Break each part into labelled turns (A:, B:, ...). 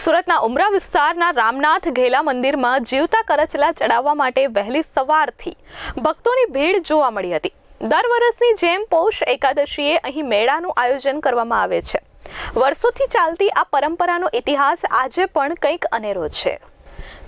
A: સુરતના ઉમરા વિસ્તારના રામનાથ ઘેલા મંદિરમાં જીવતા કરચલા ચડાવવા માટે વહેલી સવારથી ભક્તોની ભીડ જોવા મળી હતી. દર વર્ષની જેમ પૌષ એકાદશીએ અહીં મેળાનું આયોજન કરવામાં આવે છે. વર્ષોથી ચાલતી આ પરંપરાનો ઇતિહાસ આજે પણ કંઈક અનેરો છે.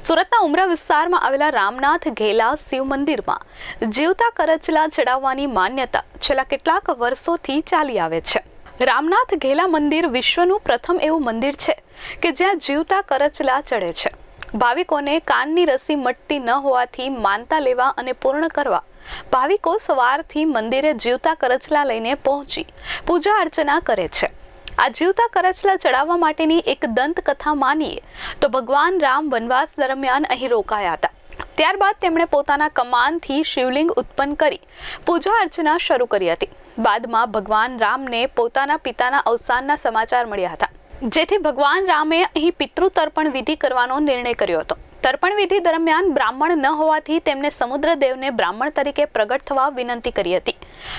A: સુરતના ઉમરા વિસ્તારમાં આવેલા રામનાથ ઘેલા શિવ મંદિરમાં જીવતા કરચલા ચડાવવાની માન્યતા છેલ્લા કેટલાક વર્ષોથી ચાલી આવે છે. રામનાથ ઘેલા મંદિર વિશ્વનું પ્રથમ એવું મંદિર છે કે જ્યાં જીવતા કરચલા ચડે છે. ભાવિકોને કાનની રસી મટતી ન હોવાથી માનતા લેવા અને પૂર્ણ કરવા ભાવિકો સવારથી મંદિરે જીવતા કરચલા લઈને પહોંચી પૂજા અર્ચના કરે છે. આ જીવતા કરચલા ચડાવવા માટેની એક દંતકથા માનીએ તો ભગવાન રામ વનવાસ દરમિયાન અહીં રોકાયા હતા. ત્યારબાદ તેમણે પોતાના કમાનથી શિવલિંગ ઉત્પન્ન કરી પૂજા અર્ચના શરૂ કરી હતી. બાદમાં ભગવાન રામને પોતાના પિતાના અવસાનના સમાચાર મળ્યા હતા. જેથી ભગવાન રામે અહીં પિતૃ તર્પણ વિધિ કરવાનો નિર્ણય કર્યો હતો. તર્પણ વિધિ દરમિયાન બ્રાહ્મણ ન હોવાથી તેમને સમુદ્રદેવને બ્રાહ્મણ તરીકે પ્રગટ થવા વિનંતી કરી હતી.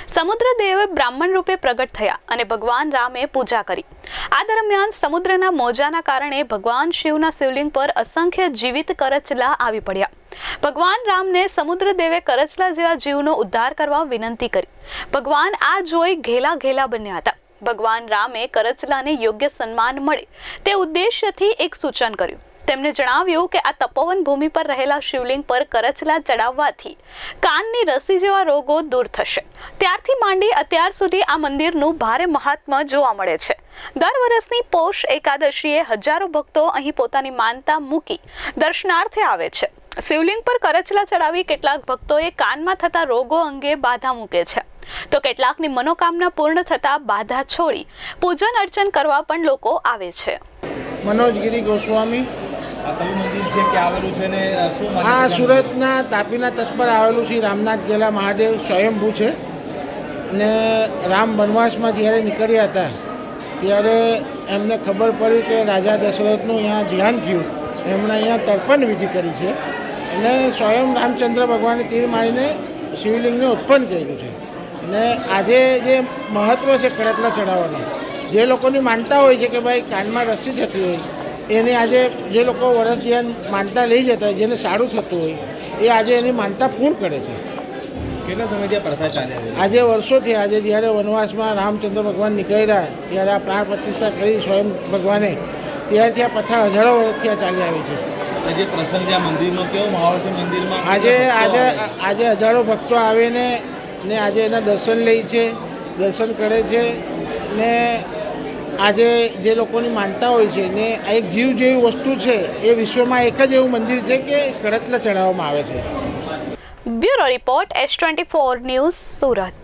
A: સમુદ્રદેવે બ્રાહ્મણ રૂપે પ્રગટ થયા અને ભગવાન રામે પૂજા કરી. આ દરમિયાન સમુદ્રના મોજાના કારણે ભગવાન શિવના શિવલિંગ પર અસંખ્ય જીવિત કરચલા આવી પડ્યા. ભગવાન રામને સમુદ્રદેવે કરચલા જેવા જીવનો ઉદ્ધાર કરવા વિનંતી કરી. ભગવાન આ જોઈ ઘેલા ઘેલા બન્યા હતા. ભગવાન રામે કરચલાને યોગ્ય સન્માન મળે તે ઉદ્દેશ્યથી એક સૂચન કર્યું. તેમણે જણાવ્યું કે આ તપોવન ભૂમિ પર રહેલા શિવલિંગ પર કરચલા ચડાવવાથી કાનની રસી જેવા રોગો દૂર થશે. ત્યારથી માંડી અત્યાર સુધી આ મંદિરનું ભારે મહાત્મ્ય જોવા મળે છે. દર વર્ષની પોષ એકાદશીએ હજારો ભક્તો અહીં પોતાની માનતા મૂકી દર્શનાર્થે આવે છે. શિવલિંગ પર કરચલા ચડાવી કેટલાક ભક્તોએ કાનમાં થતા રોગો અંગે બાધા મૂકે છે. તો કેટલાકની મનોકામના પૂર્ણ થતા બાધા છોડી પૂજન અર્ચન કરવા પણ લોકો આવે છે.
B: મનોજગીરી ગોસ્વામી
C: કયું મંદિર છે કે આવેલું છે ને શું
B: આ સુરતના તાપીના તટ પર આવેલું શ્રી રામનાથ ગેલા મહાદેવ સ્વયંભૂ છે. અને રામ વનવાસમાં જ્યારે નીકળ્યા હતા ત્યારે એમને ખબર પડી કે રાજા દશરથનું અહીંયા ધ્યાન થયું. એમણે અહીંયા તર્પણ વિધિ કરી છે. અને સ્વયં રામચંદ્ર ભગવાને તીર મારીને શિવલિંગને ઉત્પન્ન કર્યું છે. અને આજે જે મહત્ત્વ છે કડકલા ચડાવવાનું જે લોકોની માનતા હોય છે કે ભાઈ કાનમાં રસી જતી હોય એને આજે જે લોકો વરસ ધ્યાન માનતા લઈ જતા હોય જેને સારું થતું હોય એ આજે એની માનતા પૂર્ણ કરે છે.
C: કેટલા સમયથી પ્રથા ચાલે
B: આજે વર્ષોથી આજે જ્યારે વનવાસમાં રામચંદ્ર ભગવાન નીકળ્યા ત્યારે આ પ્રાણ પ્રતિષ્ઠા કરી સ્વયં ભગવાને ત્યારથી આ પ્રથા હજારો વર્ષથી આ ચાલી આવી છે.
C: આ પ્રસંગ આ મંદિરનો કેવો માહોલ છે મંદિરમાં?
B: આજે આજે આજે હજારો ભક્તો આવીને ને આજે એના દર્શન લે છે દર્શન કરે છે ને આજે જે લોકોની માનતા હોય છે ને આ એક જીવ જેવી વસ્તુ છે, એ વિશ્વમાં એક જ એવું મંદિર છે કે કરતલા ચડાવવામાં આવે છે.
A: Bureau report S twenty four news Surat.